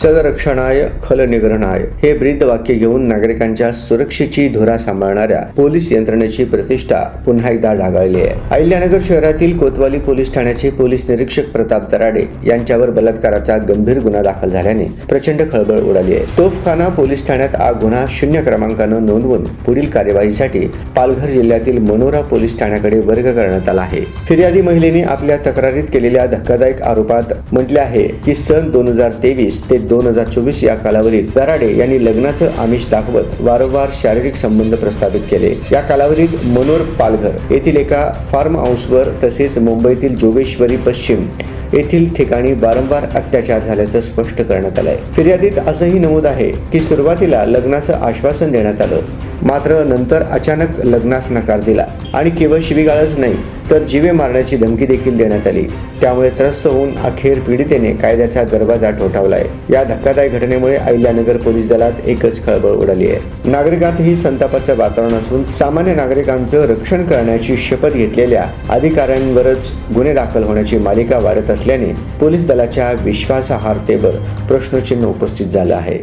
सदरक्षणाय खलनिग्रहणाय हे ब्रीद वाक्य घेऊन नागरिकांच्या सुरक्षेची धुरा सांभाळणाऱ्या पोलीस यंत्रणेची प्रतिष्ठा पुन्हा एकदा डागाळली आहे. अहिल्यानगर शहरातील कोतवाली पोलीस ठाण्याचे पोलीस निरीक्षक प्रताप दराडे यांच्यावर बलात्काराचा गंभीर गुन्हा दाखल झाल्याने प्रचंड खळबळ उडाली आहे. तोफखाना पोलीस ठाण्यात हा गुन्हा शून्य क्रमांकानं नोंदवून पुढील कार्यवाहीसाठी पालघर जिल्ह्यातील मनोरा पोलीस ठाण्याकडे वर्ग करण्यात आला आहे. फिर्यादी महिलेने आपल्या तक्रारीत केलेल्या धक्कादायक आरोपात म्हटले आहे की सन दोन हजार तेवीस ते दोन हजार चोवीस या कालावधीत दराडे यांनी लग्नाचं आमिष दाखवत वारंवार शारीरिक संबंध प्रस्थापित केले. या कालावधीत मनोर पालघर येथील एका फार्म हाऊसवर तसेच मुंबईतील जोगेश्वरी पश्चिम येथील ठिकाणी वारंवार अत्याचार झाल्याचं स्पष्ट करण्यात आलंय. फिर्यादीत असंही नमूद आहे की सुरुवातीला लग्नाचं आश्वासन देण्यात आलं. मात्र नंतर अचानक लग्नास नकार दिला. आणि केवळ शिवीगाळच नाही तर जीवे मारण्याची धमकी देखील देण्यात आली. त्यामुळे त्रस्त होऊन अखेर पीडितेने कायद्याचा दरवाजा ठोठावलाय. या धक्कादायक घटनेमुळे अहिल्यानगर पोलीस दलात एकच खळबळ उडाली आहे. नागरिकांतही संतापाचं वातावरण असून सामान्य नागरिकांचं रक्षण करण्याची शपथ घेतलेल्या अधिकाऱ्यांवरच गुन्हे दाखल होण्याची मालिका वाढत असल्याने पोलीस दलाच्या विश्वासार्हतेवर प्रश्नचिन्ह उपस्थित झालं आहे.